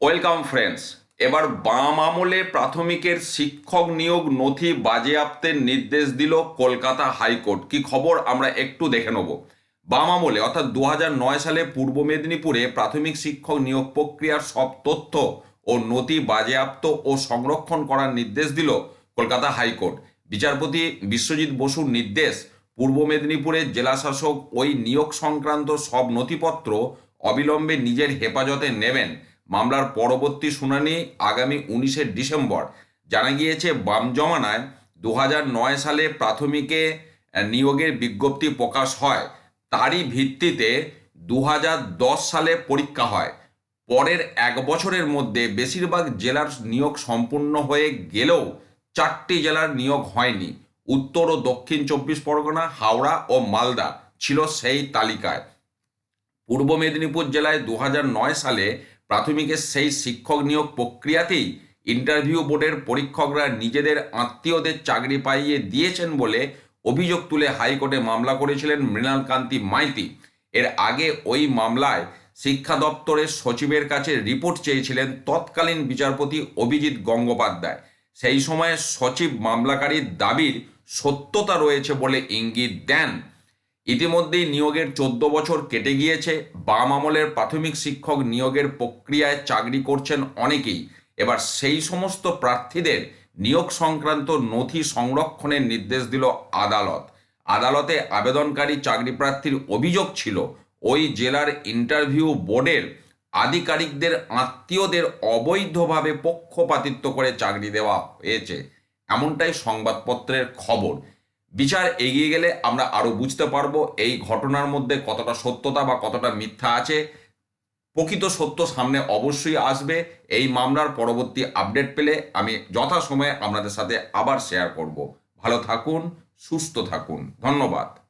Welcome friends, এবার বাম আমলে প্রাথমিকের শিক্ষক নিয়োগ নথি বাজেয়াপ্তের নির্দেশ দিল কলকাতা হাইকোর্ট। কি খবর? আমরা একটু দেখে নেব। বাম আমলে, অর্থাৎ দু সালে পূর্ব মেদিনীপুরে প্রাথমিক শিক্ষক নিয়োগ প্রক্রিয়ার সব তথ্য ও নথি বাজেয়াপ্ত ও সংরক্ষণ করার নির্দেশ দিল কলকাতা হাইকোর্ট। বিচারপতি বিশ্বজিৎ বসুর নির্দেশ, পূর্ব মেদিনীপুরের জেলাশাসক ওই নিয়োগ সংক্রান্ত সব নথিপত্র অবিলম্বে নিজের হেফাজতে নেবেন। মামলার পরবর্তী শুনানি আগামী উনিশে ডিসেম্বর। জানা গিয়েছে, বাম জমানায় দু সালে প্রাথমিকে নিয়োগের বিজ্ঞপ্তি প্রকাশ হয়। তারই ভিত্তিতে দু হাজার দশ সালে পরীক্ষা হয়। পরের এক বছরের মধ্যে বেশিরভাগ জেলার নিয়োগ সম্পূর্ণ হয়ে গেলেও চারটি জেলার নিয়োগ হয়নি। উত্তর ও দক্ষিণ চব্বিশ পরগনা, হাওড়া ও মালদা ছিল সেই তালিকায়। পূর্ব মেদিনীপুর জেলায় দু সালে প্রাথমিকের সেই শিক্ষক নিয়োগ প্রক্রিয়াতেই ইন্টারভিউ বোর্ডের পরীক্ষকরা নিজেদের আত্মীয়দের চাকরি পাইয়ে দিয়েছেন বলে অভিযোগ তুলে হাইকোর্টে মামলা করেছিলেন মৃণাল কান্তি মাইতি। এর আগে ওই মামলায় শিক্ষা দপ্তরের সচিবের কাছে রিপোর্ট চেয়েছিলেন তৎকালীন বিচারপতি অভিজিৎ গঙ্গোপাধ্যায়। সেই সময়ে সচিব মামলাকারীর দাবির সত্যতা রয়েছে বলে ইঙ্গিত দেন ইতিমধ্যেই নিয়োগের চোদ্দ বছর কেটে গিয়েছে। বাম আমলের প্রাথমিক শিক্ষক নিয়োগের প্রক্রিয়ায় চাকরি করছেন অনেকেই। এবার সেই সমস্ত প্রার্থীদের নিয়োগ সংক্রান্ত নথি সংরক্ষণের নির্দেশ দিল আদালত। আদালতে আবেদনকারী চাকরি প্রার্থীর অভিযোগ ছিল, ওই জেলার ইন্টারভিউ বোর্ডের আধিকারিকদের আত্মীয়দের অবৈধভাবে পক্ষপাতিত্ব করে চাকরি দেওয়া হয়েছে। এমনটাই সংবাদপত্রের খবর। বিচার এগিয়ে গেলে আমরা আরও বুঝতে পারব এই ঘটনার মধ্যে কতটা সত্যতা বা কতটা মিথ্যা আছে। প্রকৃত সত্য সামনে অবশ্যই আসবে। এই মামলার পরবর্তী আপডেট পেলে আমি যথাসময়ে আপনাদের সাথে আবার শেয়ার করব। ভালো থাকুন, সুস্থ থাকুন। ধন্যবাদ।